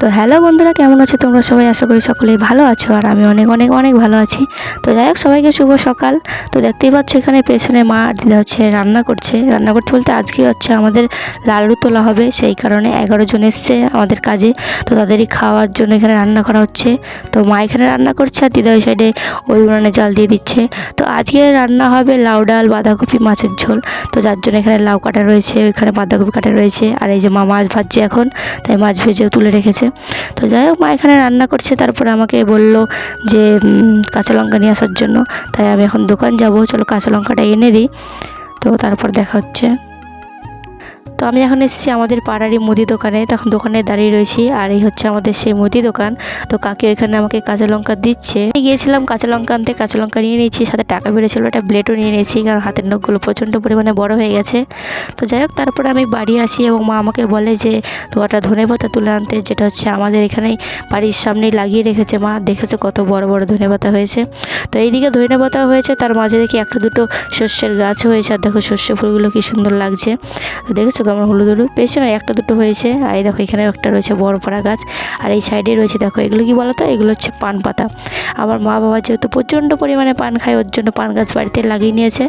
তো হ্যালো বন্ধুরা, কেমন আছো তোমরা সবাই? আশা করি সকলেই ভালো আছো, আর আমি অনেক অনেক অনেক ভালো আছি। তো যাই হোক, সবাইকে শুভ সকাল। তো দেখতেই পাচ্ছ এখানে পেছনে মা আর দিদা হচ্ছে রান্না করছে। রান্না করতে বলতে আজকে হচ্ছে আমাদের লালু তোলা হবে, সেই কারণে এগারো জন এসছে আমাদের কাজে। তো তাদেরই খাওয়ার জন্য এখানে রান্না করা হচ্ছে। তো মা এখানে রান্না করছে, আর দিদা ওই সাইডে ওই উনানে জাল দিয়ে দিচ্ছে। তো আজকে রান্না হবে লাউ ডাল, বাঁধাকপি, মাছের ঝোল। তো যার জন্য এখানে লাউ কাটা রয়েছে, ওইখানে বাঁধাকপি কাটা রয়েছে। আর এই যে মা মাছ ভাজছে এখন, তাই মাছ ভেজেও তুলে রেখেছে। তো যাই হোক, মা এখানে রান্না করছে, তারপরে আমাকে বলল যে কাঁচা লঙ্কা নিয়ে আসার জন্য। তাই আমি এখন দোকান যাব, চলো কাঁচা লঙ্কাটা এনে দিই। তো তারপর দেখা হচ্ছে। তো আমি এখন এসেছি আমাদের পাড়ারই মুদি দোকানে। তখন দোকানে দাঁড়িয়ে রয়েছি আর এই হচ্ছে আমাদের সেই মুদি দোকান। তো কাকে ওইখানে আমাকে কাঁচা লঙ্কা দিচ্ছে। আমি গিয়েছিলাম কাঁচা লঙ্কা আনতে, কাঁচা লঙ্কা নিয়ে নিয়েছি, সাথে টাকা বেড়েছিল, একটা ব্লেডও নিয়ে নিয়েছি, কারণ হাতের নখগুলো প্রচণ্ড পরিমাণে বড় হয়ে গেছে। তো যাই হোক, তারপরে আমি বাড়ি আসি এবং মা আমাকে বলে যে তোমারটা ধনে পাতা তুলে আনতে, যেটা হচ্ছে আমাদের এখানেই বাড়ির সামনেই লাগিয়ে রেখেছে মা। দেখেছে কত বড় বড় ধনে পাতা হয়েছে? তো এইদিকে ধনে পাতা হয়েছে, তার মাঝে দেখি একটা দুটো শস্যের গাছ হয়েছে। আর দেখো শস্য ফুলগুলো কি সুন্দর লাগছে। দেখেছ কেমন হলুদ হলুদ নয় একটা দুটো হয়েছে। আর এই দেখো এখানে একটা রয়েছে বড় পাড়া গাছ। আর এই সাইডে রয়েছে দেখো, এগুলো কি বলো তো এগুলো হচ্ছে পান পাতা। আমার মা বাবা যেহেতু প্রচণ্ড পরিমাণে পান খায়, ওর জন্য পান গাছ বাড়িতে লাগিয়ে নিয়েছে।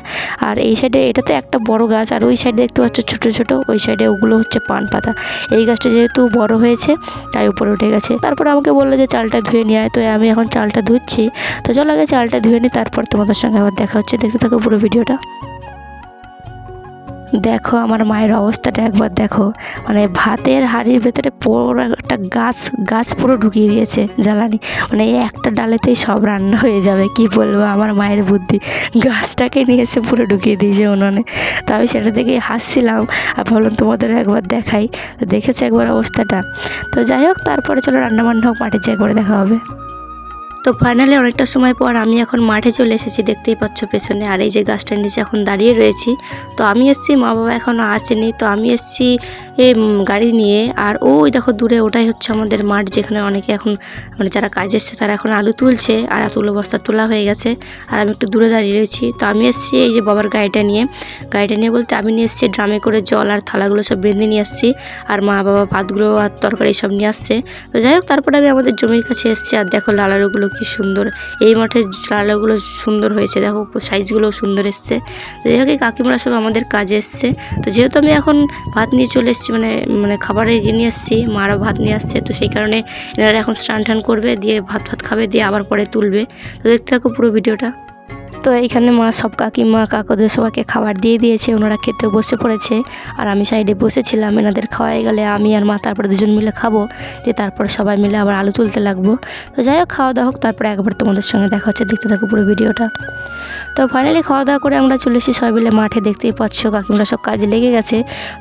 আর এই সাইডে এটা তো একটা বড় গাছ, আর ওই সাইডে দেখতে পাচ্ছ ছোটো ছোটো, ওই সাইডে ওগুলো হচ্ছে পান পাতা। এই গাছটা যেহেতু বড় হয়েছে, তাই উপরে উঠে গেছে। তারপর আমাকে বলল যে চালটা ধুয়ে নিয়ে আয়। তো আমি এখন চালটা ধুচ্ছি। তো চলো আগে চালটা ধুয়ে নিই তারপর তোমাদের সঙ্গে আবার দেখা হচ্ছে। দেখতে থাকো পুরো ভিডিওটা। দেখো আমার মায়ের অবস্থাটা একবার দেখো। মানে ভাতের হাঁড়ির ভেতরে পুরো একটা গাছ গাছ পুরো ঢুকিয়ে দিয়েছে জ্বালানি। মানে এই একটা ডালেতেই সব রান্না হয়ে যাবে, কি বলব আমার মায়ের বুদ্ধি। গাছটাকে নিয়ে এসে পুরো ঢুকিয়ে দিয়েছে উনুনে। তো আমি সেটা দেখে হাসছিলাম, আর ভাবলাম তোমাদের একবার দেখাই। দেখেছে একবার অবস্থাটা? তো যাই হোক, তারপরে চলো রান্না বান্না হোক যে একবার দেখা হবে। তো ফাইনালি অনেকটা সময় পর আমি এখন মাঠে চলে এসেছি, দেখতেই পাচ্ছ পেছনে। আর এই যে গাছটার নিচে এখন দাঁড়িয়ে রয়েছি, তো আমি এসেছি, মা বাবা এখনও আসেনি, তো আমি এসেছি উম, গাড়ি নিয়ে। আর ওই দেখো দূরে ওটাই হচ্ছে আমাদের মাঠ যেখানে অনেকে এখন মানে যারা কাজ এসছে তারা এখন আলু তুলছে। আর তুলো বস্তা তোলা হয়ে গেছে। আর আমি একটু দূরে দাঁড়িয়ে রয়েছি। তো আমি এসেছি এই যে বাবার গাড়িটা নিয়ে। গাড়িটা নিয়ে বলতে আমি নিয়ে এসেছি ড্রামে করে জল আর থালাগুলো সব বেঁধে নিয়ে আসছি। আর মা বাবা ভাতগুলো আর তরকারি সব নিয়ে আসছে। তো যাই হোক তারপরে আমি আমাদের জমির কাছে এসেছি। আর দেখো লালারুগুলো কি সুন্দর। এই মাঠে লালাগুলো সুন্দর হয়েছে। দেখো সাইজগুলোও সুন্দর এসছে। তো যাই হোক এই কাকিমারা সব আমাদের কাজে এসছে। তো যেহেতু আমি এখন ভাত নিয়ে চলে এসেছি মানে মানে খাবারের ইয়ে নিয়ে এসেছি মারা ভাত নিয়ে আসছে। তো সেই কারণে এনারা এখন স্নান টান করবে, দিয়ে ভাত ভাত খাবে, দিয়ে আবার পরে তুলবে। তো দেখতে থাকো পুরো ভিডিওটা। তো এইখানে মা, সব কাকিমা, কাকুদের সবাইকে খাবার দিয়ে দিয়েছে, ওনারা খেতে বসে পড়েছে। আর আমি সাইডে বসেছিলাম, এনাদের খাওয়াই গেলে আমি আর মা তারপরে দুজন মিলে খাব, দিয়ে তারপরে সবাই মিলে আবার আলু তুলতে লাগবো। তো যাই হোক, খাওয়া দাওয়া হোক, তারপরে একবার তোমাদের সঙ্গে দেখা হচ্ছে, দেখতে থাকো পুরো ভিডিওটা। তো ফাইনালি খাওয়া দাওয়া করে আমরা চলে এসেছি সবাই মিলে মাঠে। দেখতেই পাচ্ছ কাকিমরা সব কাজে লেগে গেছে।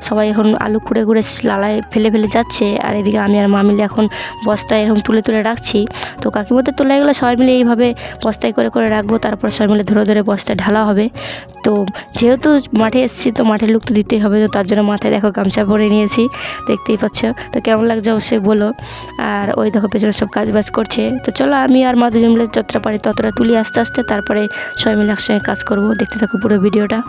সবাই এখন আলু খুঁড়ে খুঁড়ে লালায় ফেলে ফেলে যাচ্ছে। আর এদিকে আমি আর মা মিলে এখন বস্তায় এরকম তুলে তুলে রাখছি। তো কাকিমাদের তোলা গেলে সবাই মিলে এইভাবে বস্তায় করে করে রাখব। তারপর সবাই মিলে ধরে ধরে বস্তায় ঢালা হবে। তো যেহেতু মাঠে এসেছি, তো মাঠের লুক তো দিতেই হবে। তো তার জন্য মাথায় দেখো গামছা পরে নিয়েছি। দেখতেই পাচ্ছ। তো কেমন লাগছে অবশ্যই বলো। আর ওই দেখো পেছনে সব কাজ বাজ করছে। তো চলো আমি আর মা দুজন মিলে যতটা পারি ততটা তুলি আস্তে আস্তে। তারপরে সবাই মিলে একসঙ্গে কাজ করব, দেখতে থাকো পুরো ভিডিওটা।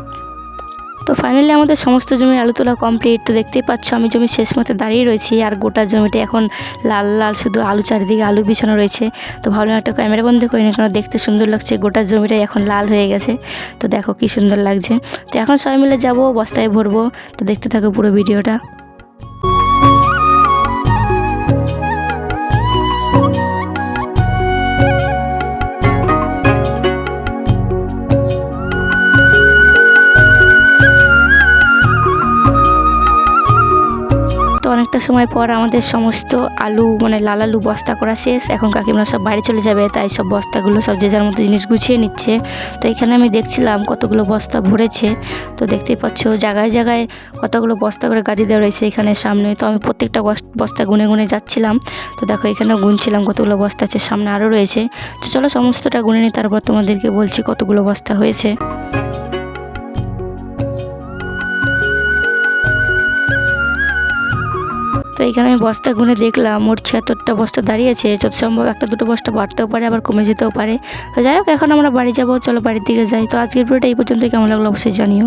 তো ফাইনালি আমাদের সমস্ত জমির আলু তোলা কমপ্লিট তো দেখতেই পাচ্ছ আমি জমি শেষ মতো দাঁড়িয়ে রয়েছি আর গোটা জমিটা এখন লাল লাল শুধু আলু চারিদিকে আলু বিছানো রয়েছে। তো ভাবলাম একটা ক্যামেরা বন্ধ করি না কারণ দেখতে সুন্দর লাগছে, গোটা জমিটাই এখন লাল হয়ে গেছে। তো দেখো কি সুন্দর লাগছে। তো এখন সবাই মিলে যাব, বস্তায় ভরবো, তো দেখতে থাকো পুরো ভিডিওটা। অনেকটা সময় পর আমাদের সমস্ত আলু মানে লাল আলু বস্তা করা শেষ। এখন কাকিমরা সব বাড়ি চলে যাবে, তাই সব বস্তাগুলো সব যে যার মতো জিনিস গুছিয়ে নিচ্ছে। তো এখানে আমি দেখছিলাম কতগুলো বস্তা ভরেছে। তো দেখতেই পাচ্ছ জায়গায় জায়গায় কতগুলো বস্তা করে গাদি দেওয়া রয়েছে এখানে সামনে। তো আমি প্রত্যেকটা বস- বস্তা গুনে গুনে যাচ্ছিলাম। তো দেখো এখানে গুনছিলাম কতগুলো বস্তা আছে, সামনে আরও রয়েছে। তো চলো সমস্তটা গুনে নিই, তারপর তোমাদেরকে বলছি কতগুলো বস্তা হয়েছে। তো এখানে আমি বস্তা গুনে দেখলাম, মোট ছিয়াত্তরটা বস্তা দাঁড়িয়েছে যত সম্ভব একটা দুটো বস্তা বাড়তেও পারে, আবার কমে যেতেও পারে। তো যাই হোক, এখন আমরা বাড়ি যাব, চলো বাড়ির দিকে যাই। তো আজকের ভিডিওটা এই পর্যন্ত কেমন লাগল অবশ্যই জানিও।